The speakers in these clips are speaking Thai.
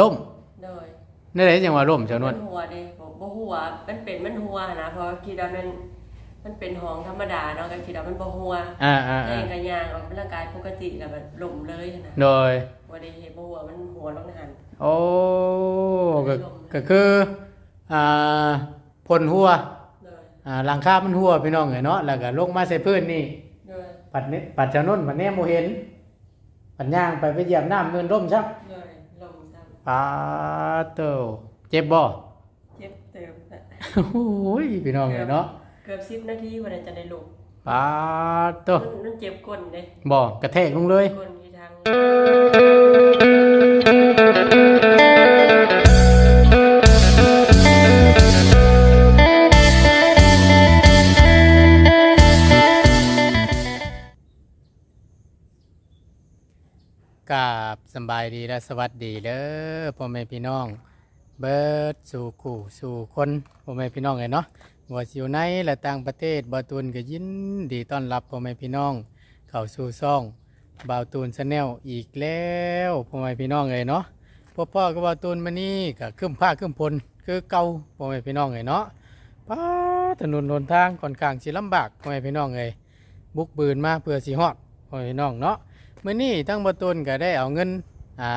ล่มโดยนั่นแหละจังว่าล่มเจ้านวลมันหัวเด้บ่บ่หัวมันเป็นมันหัวนะเพราะคิดว่ามันมันเป็นห้องธรรมดาเนาะก็คิดว่ามันบ่หัวอ่าอ่าตัวอ่าเองก็ย่างออกกำลังกายปกติแล้วมันล่มเลยนะโดย บ่ได้เฮ็ดบ่หัวมันหัวลงหัน โอ้ก็ก็คืออ่าพ่นหัวโดยอ่าหลังคามันหัวพี่น้องเอ้ยเนาะแล้วก็ลงมาใส่พื้นนี่ โดยปัดนี้ปัดเจ้านนปัดแนมบ่เห็น ปัดย่างไปไปเหยียบน้ำมือนร่มซักโดยล่มซ้ํ ปาเตอเจ็บบ่เจ็บเติมโอ้ยพี่น้องเอ้ยเนาะเกือบ10นาทีกว่าจะได้ลุกปาเตอมันมันเจ็บก้นเด้บ่กระแทกลงเลย ก้นที่ทางำบายดีและสวัสดีเด้อพ่อแม่พี่น้อง เบิร์ดสู่ขู่สู่คนพ่อแม่พี่น้องเลยเนาะว่าอยู่ในและต่างประเทศบาตูนก็ยินดีต้อนรับพ่อแม่พี่น้อง เข้าสู่ซ่องบาวตูนชาแนลอีกแล้วพ่อแม่พี่น้องเลยเนาะพ่อพ่อกับบาวตูนมานี่ก็ขึ้นผ้าขึ้นพลคือเก่าพ่อแม่พี่น้องเลยเนาะป้าถนนหนทางค่อนข้างสิลำบากพ่อแม่พี่น้องเลยบุกบืนมาเพื่อสิฮอดพ่อแม่พี่น้องเนาะมื่อนี้ทั้งบตุนก็ได้เอาเงิน อ่า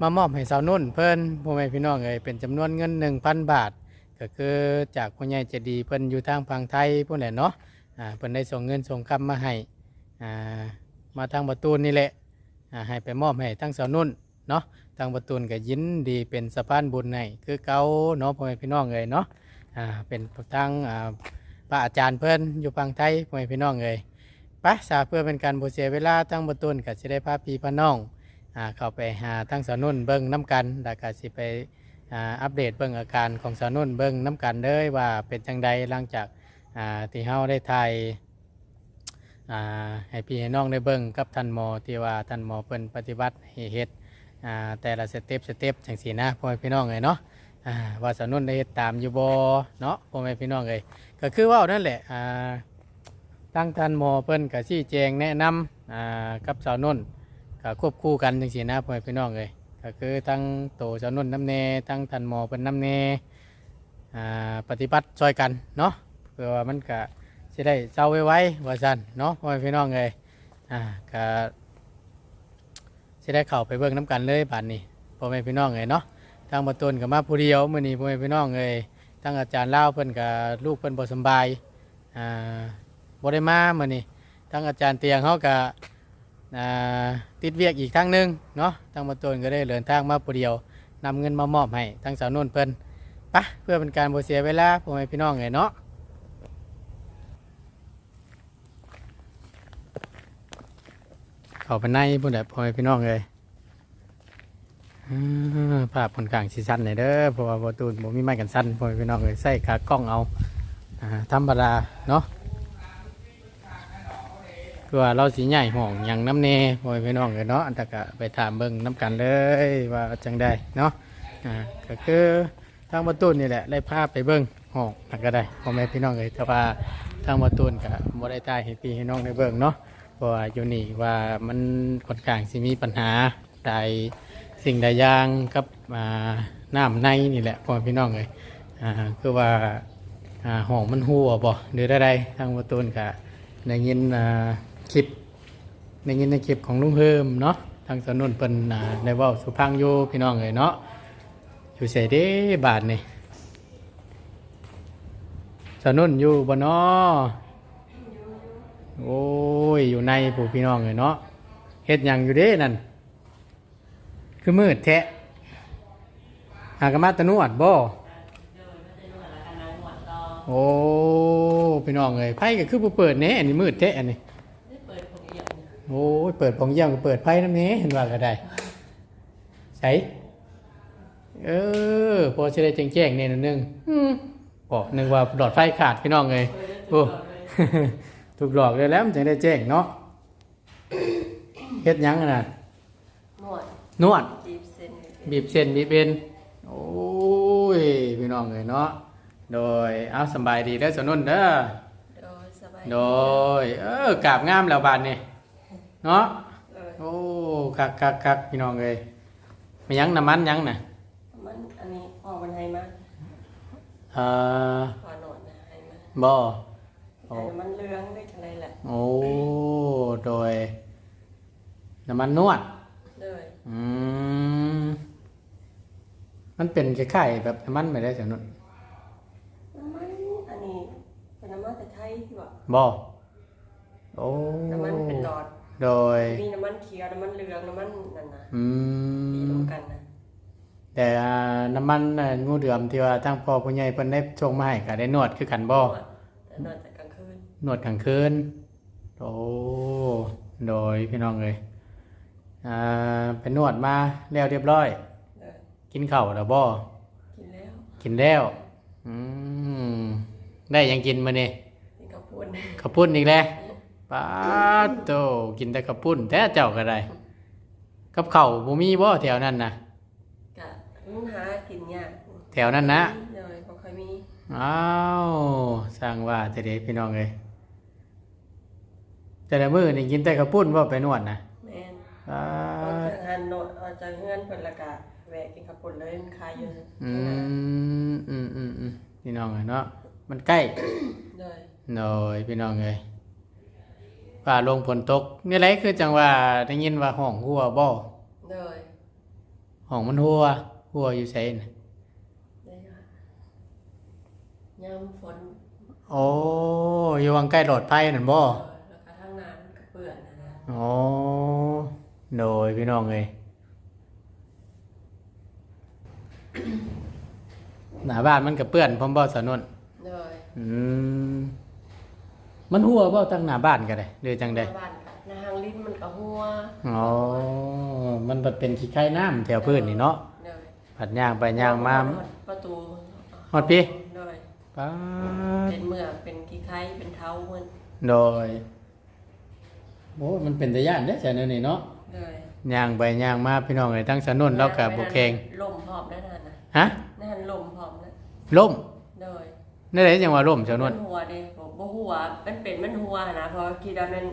มามอบให้สาวนุ่นเพิ่นพ่อแม่พี่น้องเอ้ยเป็นจำนวนเงิน 1,000 บาท ก็คือจากผู้ใหญ่ใจดีเพิ่นอยู่ทางฝั่งไทยพุ่นแหละเนาะอ่าเพิ่นได้ส่งเงินส่งคำมาให้อ่ามาทางบตูนี่แหละอ่าให้ไปมอบให้ทั้งสาวนุ่นเนาะทางบตูนก็ยินดีเป็นสะพานบุญให้คือเก่าเนาะพ่อแม่พี่น้องเอ้ยเนาะอ่าเป็นทางอ่าพระอาจารย์เพิ่นอยู่ฝั่งไทยพ่อแม่พี่น้องเอ้ยไปสาเพื่อเป็นการบ่เสียเวลาทั้งบตุนก็สิได้พาพี่พาน้อง อ่าเข้าไปหาทั้งสาวนุ่นเบิ่งน้ำกันแล้วก็สิไปอ่าอัปเดตเบิ่งอาการของสาวนุ่นเบิ่งน้ำกันเด้อว่าเป็นจังใดหลังจากอ่าที่เฮาได้ถ่ายอ่าให้พี่ให้น้องได้เบิ่งกับท่านหมอที่ว่าท่านหมอเพิ่นปฏิบัติให้เฮ็ดอ่าแต่ละสเต็ปสเต็ปจังซี่นะพ่อแม่พี่น้องเอ้ยเนาะอ่าว่าสาวนุ่นได้เฮ็ดตามอยู่บ่เนาะพ่อแม่พี่น้องเอ้ยก็คือว่านั่นแหละอ่าตั้งท่านหมอเพิ่นกับชี้แจงแนะนำอ่ากับสาวนุ่น ก็ควบคู่กันจังซี่นะพ่อแม่พี่น้องเลยก็คือทั้งโตสาวนุ่นน้ำเนทั้งท่านหมอเพิ่นน้ำเนอ่าปฏิบัติช่วยกันเนาะเพื่อว่ามันก็สิได้เศร้าไว้ๆว่าซั่นเนาะพ่อแม่พี่น้องเลยอ่าก็สิได้เข้าไปเบิ่งน้ำกันเลยบาดนี้พ่อแม่พี่น้องเลยเนาะทางบ่ตนก็มาผู้เดียวมื้อนี้พ่อแม่พี่น้องเลยทั้งอาจารย์เล่าเพิ่นกับลูกเพิ่นบ่สบายอ่าบได้มามื่อนี้ทั้งอาจารย์เตียงเขาก็ ติดเวียกอีกทางหนึงเนาะทั้งมาต้นก็ได้เดินทางมาผู้เดียวนำเงินมามอบให้ทั้งสาวนุ่นเพิ่นปะเพื่อเป็นการบ่เสียเวลาพ่อแม่พี่น้องไงเนาะเข้าไปในพุ่นแหละพ่อแม่พี่น้องเลยภาพค่อนข้างสิสั้นเลยเด้อเพราะว่าบ่ตูนบ่มีไม้กันสั้นพ่อแม่พี่น้องเลยใส่ขากล้องเอาอ่าธรรมดาเนาะ คือว่าเราสีใหญ่ห้องหยังน้ำเนพ่อแม่พี่น้องกันเนาะแต่ก็ไปถามเบิ่งน้ำกันเลยว่าจังได้เนาะอ่าก็คือทางประตูนี่แหละได้พาพไปเบิ่งห้องนั่นก็ได้พ่อแม่พี่น้องเลยแต่ว่าทางประตูก็บ่ได้ตายให้พี่ให้น้องได้เบิ่งเนาะเพราะว่าอยู่นี่ว่ามันค่อนข้างสิมีปัญหาใดสิ่งใดอย่างกับอ่าน้ำในนี่แหละพ่อแม่พี่น้องเลยอ่าคือว่าอ่าห้องมันหัวบ่หรือใดๆทางประตูก็ได้ยินอ่า คลิปในยินในคลิปของลุงเฮิมเนาะทางสนุนเพิ่นอ่าได้เว้าสุพังอยู่พี่น้องเลยเนาะอยู่ใส่เด้บาทนี่สนุนอยู่บ่เนาะโอ้ยอยู่ในผู้พี่น้องเลยเนาะเฮ็ดหยังอยู่เด้นั่นคือมืดแท้หากมาตะนวดบ่เดินมาจะนวดแล้วกันนวดต่อโอ้พี่น้องเลยไพ่ก็คือบ่เปิดแน่อันนี้มืดแท้อันนี้ โอ้ยเปิดปองเยี่ยมก็เปิดไพ่น้ำนี้เห็นว่าก็ได้ใช่เออพอจะได้แจ้งแจ้งเนี่ยนิดนึงอืมบอกนึกว่าหลอดไฟขาดพี่น้องเลยเปิดได้โอ้ทุกดอกเลยถูกหลอกเลยแล้วมันจึงได้แจ้งเนาะเฮ็ดหยังขนาดนวดนวดจีบเส้นบีบเส้นบีบเอ็นโอ้ยพี่น้องเลยเนาะโดยเอาสำบายดีเด้อสนุนเด้อโดยสบายโดย เออกราบงามแล้วบาดนี่ เนาะเออโอ้คักคักคักพี่น้องเลยมันยังน้ำมันยังน่ะมันอันนี้ออกมันให้มาเอ่อพอโหนดนะให้มาบ่แต่มันเลื้องได้จังไรแหละโอ้โดยน้ำมันนวดเลยอืมมันเป็นคล้ายๆแบบน้ำมันไม่ได้จังนั้นน้ำมันอันนี้เป็นน้ำมันแต่ไทยที่ว่าบ่โอ้น้ำมันเป็นหลอด โดยมีน้ำมันเขียวน้ำมันเหลืองน้ำมันนั่นนะอืตีมรวมกันนะแต่อ่าน้ำมันน่ะงูเดือมที่ว่าทางพ่อผู้ใหญ่เพิ่นได้ส่งมาให้ก็ได้นวดคือกันบ่แต่นอนแต่กลางคืนนวดกลางคืนโอ้โดยพี่น้องเลยอ่าไปนวดมาแล้วเรียบร้อยเลยกินข้าวแล้วบ่กินแล้วกินแล้วอืมได้หยังกินมานี่กินข้าวปุ้นข้าวปุ้นอีกแล้ว ป้าดโตกินแต่ข้าวปุ้นแท้เจ้าก็ได้ กับข้าวบ่มีบ่แถวนั้นนะกะมันหากินยากแถวนั้นนะเลยบ่ค่อยมีอ้าวสร้างว่าแต่เด็กพี่น้องเลยแต่ละมื้อนี่กินแต่ข้าวปุ้นบ่ไปนวดนะแม่นป้าเอาดจากงานโนดเอาจากเงินเพิ่นและกะแวะกินข้าวปุ้นเลยมันขายอยู่อืมอืมอืมอืมพี่น้องเลยเนาะมันใกล้เลยหน่อยพี่น้องเลย ป่าลงฝนตกนี่ไรคือจังว่าได้ยินว่าห้องหัวบ่เลยห้องมันหัวหัวอยู่ไสน่ะได้ค่ะยามฝนโอ้อยู่วังใกล้หลอดไฟนั่นบ่เออแล้วก็ทางน้ำมันก็เปื้อนนะนะโอ้โดยพี่น้องเลยหน้าบ้านมันก็เปื้อนพร้อมบ่สนุนเลยอืม มันหัวบ่ตั้งหน้าบ้านก็ได้หรือจังไดหน้าบ้านกะหน้าหางลิ้นมันก็หัวอ๋อ มันบัดเป็นขี้ไข่น้ำแถวพื้นนี่เนาะเลยผัดย่างไปย่างมาประตูฮอดพี่เลยป๊าดเป็นเมือกเป็นขี้ไข่เป็นเท้ามันโดยโอ้มันเป็นตะย่านเด้อจ้ะเนี่ยนี่เนาะเลยย่างไปย่างมาพี่น้องไอ้ทั้งสนุนแล้วกับบุเคงลมพร้อมแล้วนั่นนะฮะนั่นลมพร้อมแล้วล่มเลยนี่ได้จังว่าล่มสนุมันนหัวเด้ บอกบ่หัวมันเป็นมันหัวนะเพราะคิดว่ามัน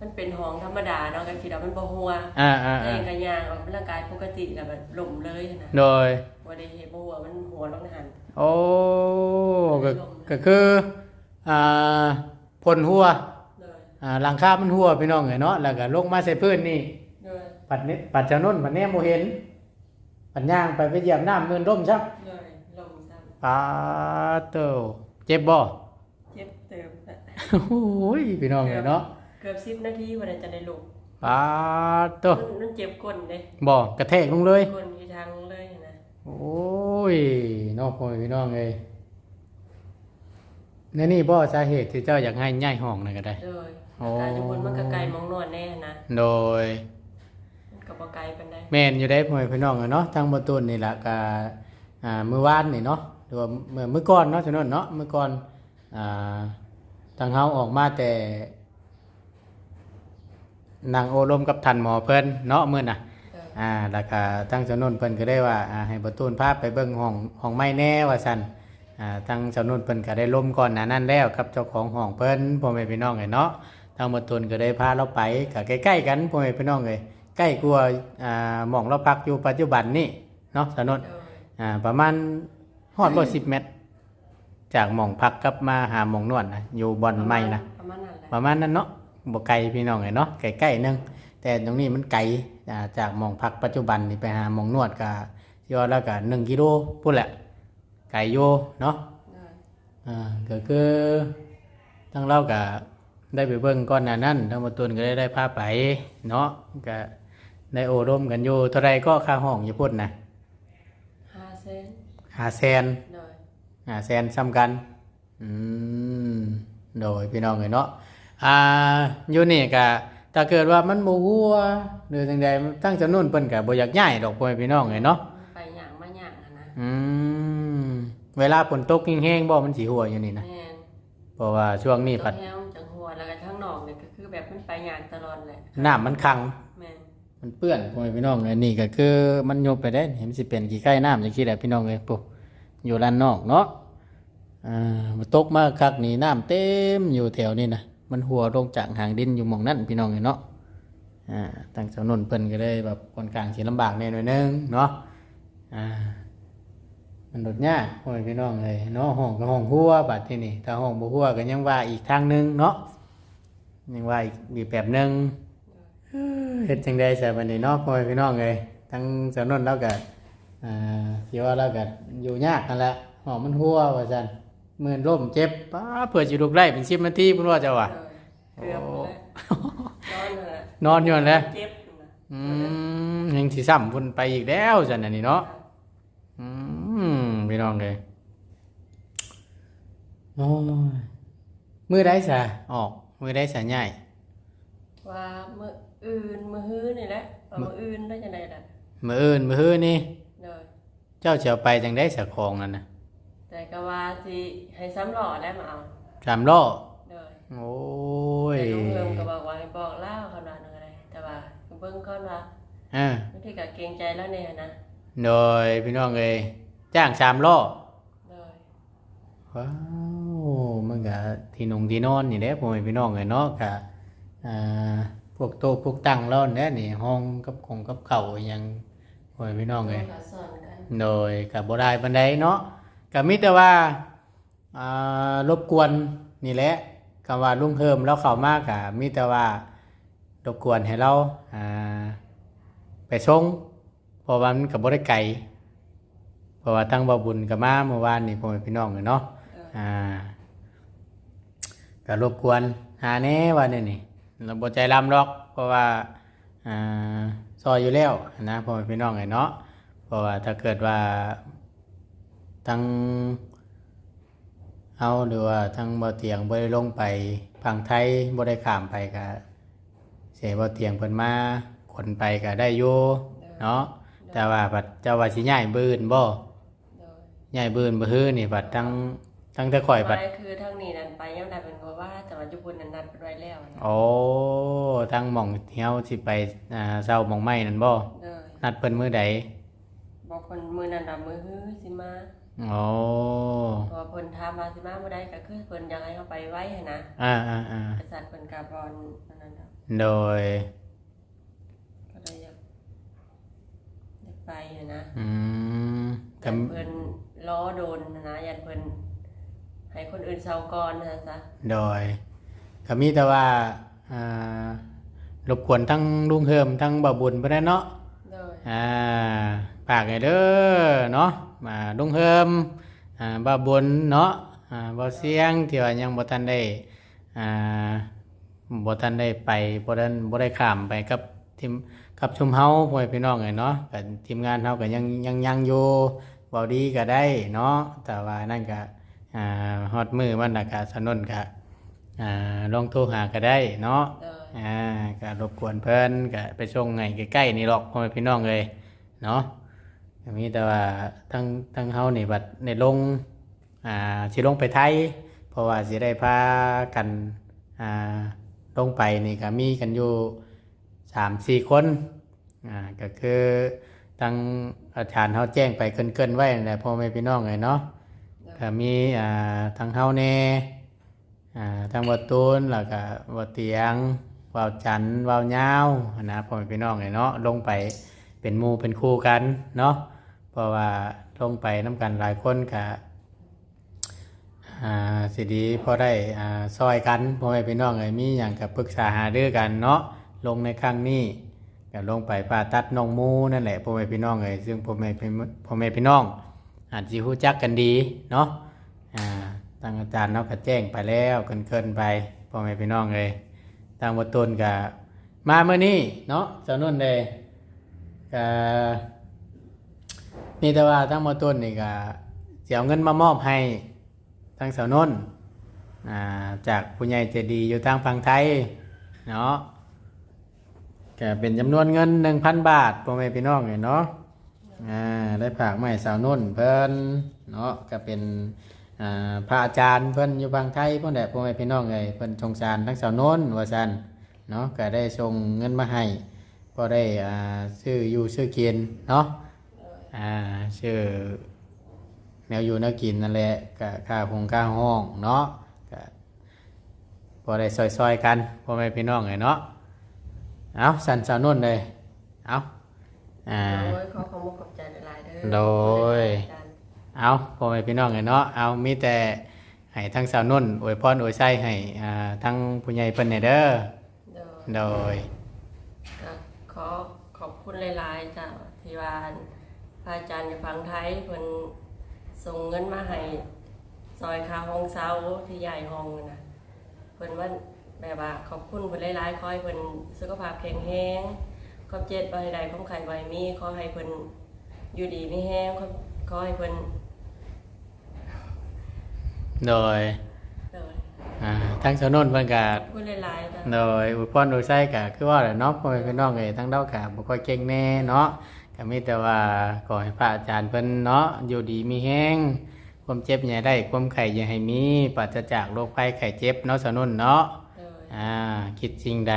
มันเป็นห้องธรรมดาเนาะก็คิดว่ามันบ่หัวอ่าอ่าแต่อ่ายังก็ย่างออกร่างกายปกติแล้วมันลมเลยนะโดย บ่ได้เฮ็ดบ่หัวมันหัวลงหัน โอ้ก็ก็คืออ่าพ่นหัวเลยอ่าหลังคามันหัวพี่น้องไงเนาะแล้วก็ลงมาใส่พื้นนี่ เลยปัดนี้ปัดเจ้านุ่นปัดแนมโมเห็น ปัดย่างไปไปเหยียบน้ำมือร่มชักเลยลมซ้ำปาเตอเจ็บบ่เจ็บเติมนะโอ้ยพี่น้องเลยเนาะเกือบ10นาทีวันนั้นจะได้ลุกปาเตอมันมันเจ็บก้นเด้บ่กระแทกลงเลยก้นอยู่ทางเลยนะโอ้ยน้องพ่อแม่พี่น้องเลยนี่นี่บ่สาเหตุที่เจ้าอยากให้ย้ายห้องนั่นก็ได้เลยโอ้การทุกคนมันก็ไกลมองนวดแน่นะโดยมันก็บ่ไกลปานใดแม่นอยู่ได้พ่อแม่พี่น้องอะเนาะทางบ่ตุนนี่ล่ะก็อ่ามื้อวานนี่เนาะหรือว่าเมื่อมื้อก่อนเนาะฉะนั้นเนาะมื้อก่อนอ่า ทางเฮาออกมาแต่นางโอลมกับท่านหมอเพิ่นเนาะมื้อน่ะเอออ่าแล้วก็ทางสนุนเพิ่นก็ได้ว่าอ่าให้บ่ตูนพาไปเบิ่งห้องห้องไม้แน่ว่าซั่นอ่าทางสนุนเพิ่นก็ได้ล่มก่อนหน้านั้นแล้วกับเจ้าของห้องเพิ่นพ่อแม่พี่น้องเอ้ยเนาะทางบ่ตูนก็ได้พาเราไปก็ใกล้ๆกันพ่อแม่พี่น้องเอ้ยใกล้กว่าอ่าหม่องเราพักอยู่ปัจจุบันนี่เนาะสนุนเอออ่าประมาณฮอดบ่10เมตร จากหม่องพักกลับมาหาหม่องนวดนะอยู่บ่อนไม้นะประมาณนั้นแหละประมาณนั้นเนาะบ่ไกลพี่น้องเลยเนาะใกล้ๆนึงแต่ตรงนี้มันไกลอ่าจากหมองพักปัจจุบันนี่ไปหาหมองนวดก็ยอดแล้วก็หนึ่งกิโลพูดแหละไกลโยเนาะเอออ่าก็คือทั้งเราก็ได้ไปเบิ่งก่อนหน้านั้นทั้งหมดตุนก็ได้ได้พาไปเนาะก็ได้โอร่มกันอยู่เท่าไรก็ค่าห้องอยู่พุ่นนะห้าเซนหาแสนเลย หาแสนซ้ำกัน อืม โดยพี่น้องเลยเนาะ อ่าอยู่นี่ก็ถ้าเกิดว่ามันบ่ฮู้ว่าหรือจังใดทั้งจำนวนเพิ่นก็บ่อยากย้ายดอกพ่อแม่พี่น้องเลยเนาะ ไปหย่างมาหย่างอะนะอืม เวลาฝนตกแห้งๆบ่มันสิหัวอยู่นี่นะ แม่นเพราะว่าช่วงนี้ต้ผัอดงแห้งจังหัวแล้วก็ทั้งนอกเนี่ยก็คือแบบมันไปหย่างตลอดแหละน้ำมันขัง แม่นมันเปื้อนพ่อแม่พี่น้องเลยนี่ก็คือมันยบไปได้เห็นสิเป็นขี้ไก่น้ำจังซี่แหละพี่น้องเลยปุ๊ อยู่ด้านนอกเนาะอ่ามันตกมาคักนี่น้ำเต็มอยู่แถวนี้นะมันหัวลงจากหางดินอยู่หมองนั่นพี่น้องเลยเนาะอ่าตั้งสนุนเพิ่นก็ได้แบบคนกลางสิลำบากแน่หน่อยนึงเนาะอ่ามันลดยากพ่อแม่พี่น้องเลยเนาะห้องก็ห้องหัวบัดที่นี่ถ้าห้องบ่หัวก็ยังว่าอีกทางหนึงเนาะยังว่าอีกอีกแบบหนึงเอ้อเฮ็ดจังได๋ซะบัดนี้เนาะพ่อพี่น้องเลยทั้งสนุนแล้วก็ อ่าสิว่าแล้วก็อยู่ยากนั่นแหละห้องมันหัวว่าซั่นมื่นล่มเจ็บป้าเผื่อสิลุกไล่เป็น10นาทีเพิ่นว่าจะว่าเกือบเลยนอนเลยนอนอยู่นั่นแหละเจ็บนะอืมยังสิซ้ำพุ่นไปอีกแล้วจันอันนี้เนาะอืมพี่น้องเลยโอ้ยมือได้สะออก มือได้สะใหญ่ว่ามื้ออื่นมื้อฮื้อนี่แหละว่ามื้ออื่นได้จังไดล่ะมืออื่นมือฮื้อนี่ เด้อเจ้าเฉียวไปจังได้สะคองนั่นนะแต่ก็ว่าสิให้ซ้ำหล่อแล้วมาเอาสามล้อเด้อโอ้ยแต่ลุงเพิ่มก็บอกว่าให้บอกเล่าเขาหน่อยหนึงอะไรแต่ว่าเบิ่งก่อนว่าอ่าบางทีก็เกรงใจแล้วเนี่ยนะโดยพี่น้องเลยจ้างสามล้อเด้อว้าวมันก็ที่นงที่นอนนี่แหละพ่อแม่พี่น้องเลยเนาะกะอ่าพวกโต๊ะพวกตั้งเล่อนเนี่ยนี่ห้องกับของกับเข่าวอิหยังพ่อแม่พี่น้องเลยก็สอนกัน โดยกับบ่ได้บันไดเนาะกับมิแต่ว่าอ่ารบกวนนี่แหละคำว่าลุงเฮิมแล้วเข้ามากกับมิแต่ว่ารบกวนให้เราอ่าไปส่งเพราะว่ามันกับบ่ได้ไกลเพราะว่าตั้งบ่บุญกับมาเมื่อวานนี่พ่อแม่พี่น้องเลยเนาะเด้ออ่าก็รบกวนหาแน่ว่านี่นี่เราบ่ใจลำหรอก เพราะว่าอ่าซอยอยู่แล้วนะพ่อแม่พี่น้องเลยเนาะ เพราะว่าถ้าเกิดว่าทั้งเอาหรือว่าทั้งบ่เตียงบ่ได้ลงไปพังไทยบ่ได้ข้ามไปก็เสียบ่เตียงเพิ่นมาขนไปก็ได้อยู่เนาะแต่ว่าบัดเจ้าว่าสิย้ายบืนบ่เด้อย้ายบืนบ่ฮื้อนี่บัดทั้งทั้งแต่ข่อยบัดไปคือทางนี้นั่นไปยังได้เป็นเพราะว่าแต่ว่าญี่ปุ่นนั้นนัดเป็นไว้แล้วนะโอ้ทั้งหม่องที่เฮาสิไปอ่าเซาหม่องไม้นั่นบ่เด้อนัดเพิ่นมื้อใด บอกคนมือนั้นดำมือฮื้อสิมาโอ้เพอเพิ่นถามมาสิมาบ่ได้ก็คือเพิ่นอยากให้เฮาไปไว้หั้นนะอ่าอ่าอ่าบริษัทเพิ่นกับบอลอันนั้นน่ะโดยก็เลยอยากอยากไปหั้นนะอืมยักับนเพิ่นล้อโดนหั้นนะยันเพิ่นให้คนอื่นเซาก่อนนะจ๊ะโดยก็มีแต่ว่าอ่ารบกวนทั้งลุงเฮิมทั้งบ่าวบุญไปได้เนาะโดยอ่า ปากไงเด้อเนาะมาลุงเฮิมอ่าบ่าวบุญเนาะอ่าบ่าวเสียงที่ว่ายังบ่ทันได้อ่าบ่ทันได้ไปบ่ทันบ่ได้ข้ามไปกับทีมกับชุมเฮาพ่อแม่พี่น้องไงเนาะกับทีมงานเฮาก็ยังยังยังอยู่เว้าดีก็ได้เนาะแต่ว่านั่นก็อ่าฮอดมือมันน่ะก็สนุนก็อ่าลองโทรหาก็ได้เนาะโดยอ่าก็รบกวนเพิ่นก็ไปส่งไงใกล้ๆนี่หรอกพ่อแม่พี่น้องเลยเนาะก็ มีแต่ว่าทั้งทั้งเฮานี่บัดในลงอ่าสิลงไปไทย เพราะว่าสิได้พากันอ่าลงไปนี่ก็มีกันอยู่สามสี่คนอ่าก็คือทั้งอาจารย์เฮาแจ้งไปเกินๆไว้นั่นแหละพ่อแม่พี่น้องเลยเนาะก็มีอ่าทางเฮาแน่อ่าทางวัดตูนแล้วก็วัดเตียงวาวจันทร์วาวยาวนะพ่อแม่พี่น้องไงเนาะลงไปเป็นหมู่เป็นคู่กันเนาะ เพราะว่าลงไปน้ำกันหลายคนก็อ่าสิดีพอได้ซอยกันพ่อแม่พี่น้องไงมีอย่างกับปรึกษาหารือกันเนาะลงในครั้งนี้ก็ลงไปผ่าตัดนองมูนั่นแหละพ่อแม่พี่น้องไงซึ่งพ่อแม่พี่พ่อแม่พี่น้อง อาจจะรู้จักกันดีเนาะอาทางอาจารย์เนาะก็แจ้งไปแล้วเกินไปพ่อแม่พี่น้องเลยทางวัดต้นก็มาเมื่อนี้เนาะเจ้านุ่นเลยก็ มีแต่ว่าทางวัดต้นนี่ก็จะเอาเงินมามอบให้ทางสาวนนอ่าจากผู้ใหญ่ใจดีอยู่ทางฝั่งไทยเนาะก็เป็นจำนวนเงินหนึ่งพันบาทพ่อแม่พี่น้องเนาะได้ผากใหม่สาวนุ่นเพิ่นเนาะก็เป็นพระอาจารย์เพิ่นอยู่บางไทยเพิ่นแหละพ่อแม่พี่น้องไงเพิ่นชงสารทั้งสาวนุ่นวาซันเนาะก็ได้ส่งเงินมาให้ก็ได้ซื้ออยู่ซื้อกินเนาะ อ่าซื้อแนวอยู่แนวกินนั่นแหละก็ค่าคงค่าห้องเนาะก็พอได้ซอยๆกันพ่อแม่พี่น้องไงเนาะเอาสันสาวนุ่นเลยเอาอ่าโดยขอขอบคุณขอบใจหลายๆเด้อโดยอาจารย์เอาพ่อแม่พี่น้องไงเนาะเอามีแต่ให้ทั้งสาวนุ่นอวยพรอวยไส้ให้อ่าทั้งผู้ใหญ่เพิ่นเนี่ยเด้อโดยโดยก็ขอขอบคุณหลายๆจ้ะที่ว่าพ ระอาจารย์อยู่ฝั่งไทยเพิ่นส่งเงินมาให้ซอยคาห้องเซาที่ใหญ่ห้องนะเพิ่นว่าแบบว่าขอบคุณเพิ่นหลายๆขอให้เพิ่นสุขภาพแข็งแรงขอบเจ็ดบ่ให้ใดความไข่บ่ให้มีขอให้เพิ่นอยู่ดีมีแห้งขอขอให้เพิ่นโดยโดยอ่าทั้งสาวนุ่นเพิ่นก็ขอบคุณหลายๆจ้ะ โดยอวยพรอวยไส้ก็คือว่าแหละเนาะพ่อแม่พี่น้องเอ้ยทั้งเด้าก็บ่ค่อยเก่งแน่เนาะ ก็มีแต่ว่าขอให้พระอาจารย์เพิ่นเนาะอยู่ดีมีแฮงความเจ็บอย่าได้ความไข้อย่าให้มีปราศจากโรคภัยไข้เจ็บเนาะสาวนุ่นเนาะโดยอ่าคิดสิ่งใด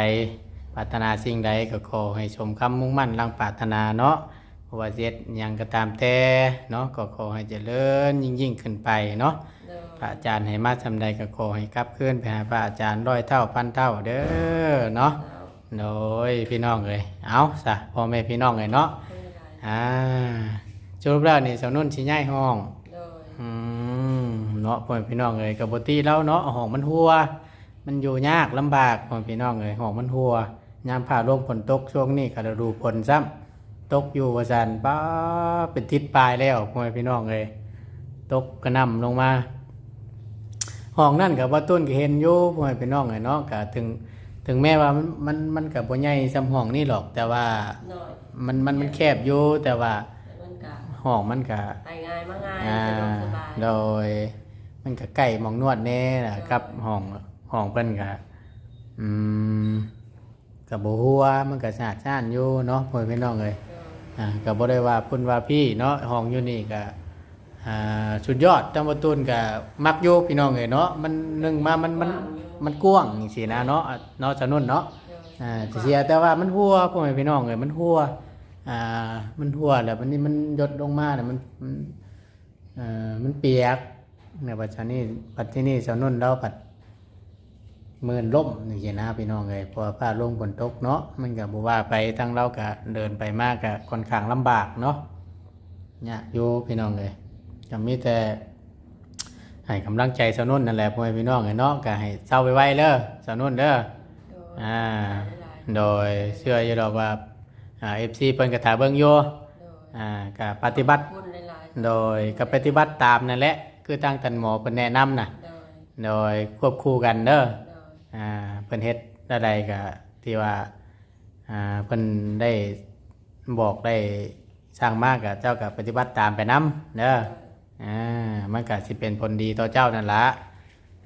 ปรารถนาสิ่งใดก็ขอให้สมคำมุ่งมั่นรังปรารถนาเนาะเพราะว่าเจ็ดหยังก็ตามแต่เนาะก็ขอให้เจริญยิ่งยิ่งขึ้นไปเนาะโดยพระอาจารย์ให้มาทำใดก็ขอให้กลับคืนไปหาพระอาจารย์ร้อยเท่าพันเท่าเด้อเนาะโดยพี่น้องเลยเอาซะพ่อแม่พี่น้องเลยเนาะข อบคุณหลายอ่าจบแล้วนี่สาวนุ่นสิย้ายห้องๆโดยอืมเนาะพ่อแม่พี่น้องเลยกับบตีแล้วเนาะห้องมันหัว มันอยู่ยากลำบากพ่อแม่พี่น้องเลยห้องมันหัวยามผ่าลมฝนตกช่วงนี้ก็ฤดูฝนซ้ำตกอยู่ว่าซันป้าเป็นทิศปลายแล้วพ่อแม่พี่น้องเลยตกกระหน่ำลงมา ห้องนั่นกับว่าต้นก็เห็นอยู่พ่อแม่พี่น้องเลยเนาะก็ถึงถึงแม้ว่ามันมันมันกับบ่ใหญ่ซ้ำห้องนี่หรอกแต่ว่าหน่อย มันมันมันแคบอยู่แต่ว่าแต่มันก็ห้องมันก็ไปง่ายมาง่ายอ่าสะดวกสบายโดย มันก็ใกล้หมองนวดแน่นะใช่กับห้องห้องเพิ่นก็อืมกับบ่ฮู้ว่ามันก็สะอาดซ่านอยู่เนาะพ่อแม่พี่น้องเอ้ยโดยอ่าก็บ่ได้ว่าเพิ่นว่าพี่เนาะห้องอยู่นี่ก็อ่าสุดยอดจังบ่ตุนก็มักอยู่พี่น้องเอ้ยเนาะมันหนึงมามันมันมันกว้างจังซี่นะเนาะเนาะสนุนเนาะโดยอ่าจะเสียแต่ว่ามันหัวพ่อแม่พี่น้องเลยมันหัว อ่ามันหัวแล้ววันนี้มันหยดลงมาเนี่ยมันมันเอ่อมันเปียกเนี่ยปัจจุบันนี้ปัจจุบันนี้สาวนุ่นเราผัดหมื่นล่มนี่สินะพี่น้องเลยเพอผ้าลงฝนตกเนาะมันก็บว่าไปทั้งเราก็เดินไปมากก็ค่อนข้างลำบากเนาะเนี่ยากอยู่พี่น้องเลยก็มีแต่ให้กำลังใจสาวนุ่นนั่นแหละพ่อแม่พี่น้องเลยเนาะก็ให้เศร้าไปไว้เด้อสาวนุ่นเด้อโดยอ่าหลายโดยเชื่ออยู่ดอกว่า อ่าเอฟซีเพิ่นกระถาเบิ่งอยู่ๆโดยอ่าก็ปฏิบัติขอบคุณหลายๆโดยก็ปฏิบัติตามนั่นแหละ คือทางท่านหมอเพิ่นแนะนำน่ะโดยโดยควบคู่กันเด้อ โดยอ่าเพิ่นเฮ็ดใดก็ที่ว่าอ่าเพิ่นได้บอกได้สร้างมากก็เจ้าก็ปฏิบัติตามไปนํเด้ออ่ามันก็สิเป็นผลดีต่อเจ้านั่นละ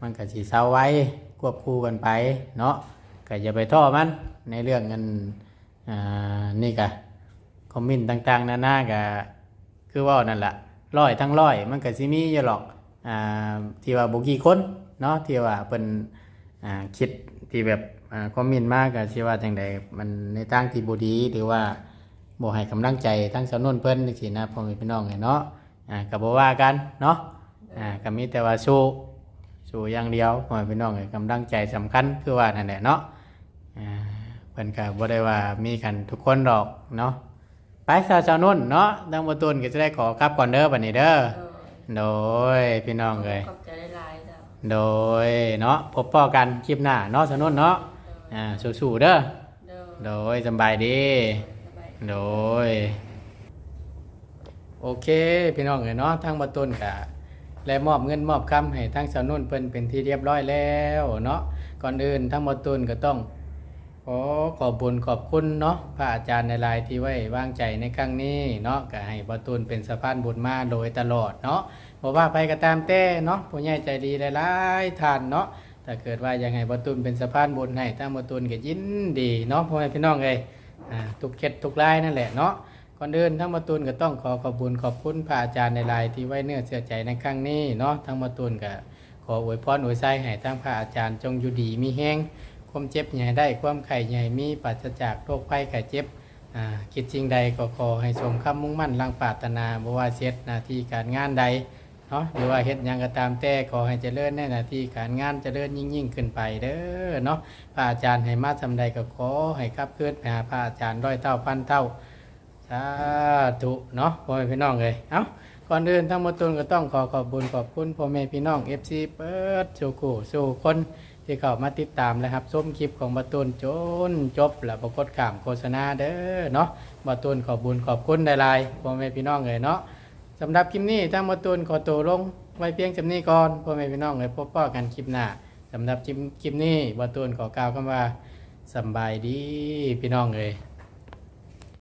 มันก็สิเซาไว้ควบคู่กันไปเนาะก็อย่าไปท้อมันในเรื่องเงิน อ่านี่ก็คอมเมนต์ต่างๆนานาก็คือว่านั่นแหละร้อยทั้งร้อยมันก็สิมีอยู่หรอกอ่าที่ว่าบ่กี่คนเนาะที่ว่าเพิ่นอ่าคิดที่แบบอ่าคอมเมนต์มากกับที่ว่าจังใดมันในทางที่บดีหรือว่าบ่ให้กำลังใจทั้งสำนวนเพิ่นนี่สินะพ่อแม่พี่น้องเนาะอ่าก็บ่ว่ากันเนาะอ่าก็มีแต่ว่าสู้สู้อย่างเดียวพ่อแม่พี่น้องไงกำลังใจสำคัญคือว่านั่นแหละเนาะอ่า เพิ่นก็บ่ได้ว่ามีกันทุกคนดอกเนาะไปสาวสาวนุ่นเนาะดังบ่ตุนก็จะได้ขอกลับก่อนเด้อบัดนี้เด้อโดยโดยพี่น้องเอ้ยขอบใจหลายๆจ้ะโดยเนาะพบพ่อกันคลิปหน้าเนาะสนุนเนาะอ่าสู้ๆเด้อโดยโดยสำบายดีสบายโดยโอเค พี่น้องเอ้ยเนาะทางบัตุนกะและมอบเงินมอบคำให้ทางสนุนเพิ่นเป็นที่เรียบร้อยแล้วเนาะก่อนอื่นทางบัตุนก็ต้อง ขอขอบบุญขอบคุณเนาะพระอาจารย์ในลายที่ไว้วางใจในครั้งนี้เนาะก็ให้บัตุนเป็นสะพานบุญมาโดยตลอดเนาะบอกว่าไปก็ตามแต่เนาะผู้ใหญ่ใจดีหลายๆท่านเนาะถ้าเกิดว่าอยากให้บตุนเป็นสะพานบุญให้ทางบตุนก็ยินดีเนาะพ่อแม่พี่น้องเอ้ยทุกเข็ดทุกรายนั่นแหละเนาะก่อนอื่นทั้งบตุนก็ต้องขอขอบคุญขอบคุณพระอาจารย์ในลายที่ไว้เนื้อเสียใจในครั้งนี้เนาะทั้งบตุนก็ขออวยพรอวยไสให้ทั้งพระอาจารย์จงอยู่ดีมีแห้ง ความเจ็บใหญ่ได้ความไข่ใหญ่มีปราศจากโรคภัยไข้เจ็บคิดจริงใดก็ขอให้สมคำมุ่งมั่นรังปรารถนาบ่ว่าเสียดหน้าที่การงานใดเนาะหรือว่าเฮ็ดยังก็ตามแต่ขอให้เจริญในหน้าที่การงานเจริญยิ่งยิ่งขึ้นไปเด้อเนาะพระอาจารย์ให้มาทำใดก็ขอให้ขับเคลื่อนไปหาพระอาจารย์ร้อยเท่าพันเท่าสาธุเนาะพ่อแม่พี่น้องเลยเอ้าก่อนอื่นทั้งหมดตนก็ต้องขอขอบบุญขอบคุณพ่อแม่พี่น้อง FC เปิดสู่กูสู่คน ที่เข้ามาติดตามนะครับชมคลิปของบาตูนจนจบแล้วปรากฏข่ามโฆษณาเด้อเนาะบาตูนขอบบุญขอบคุณหลายๆพ่อแม่พี่น้องเลยเนาะสำหรับคลิปนี้ทางหมดตูนขอตัวลงไว้เพียงจำนี้ก่อนพ่อแม่พี่น้องเลยพบป้อกันคลิปหน้าสำหรับคลิปคลิปนี้บาตูนขอกล่าวคำว่าสบายดีพี่น้องเลย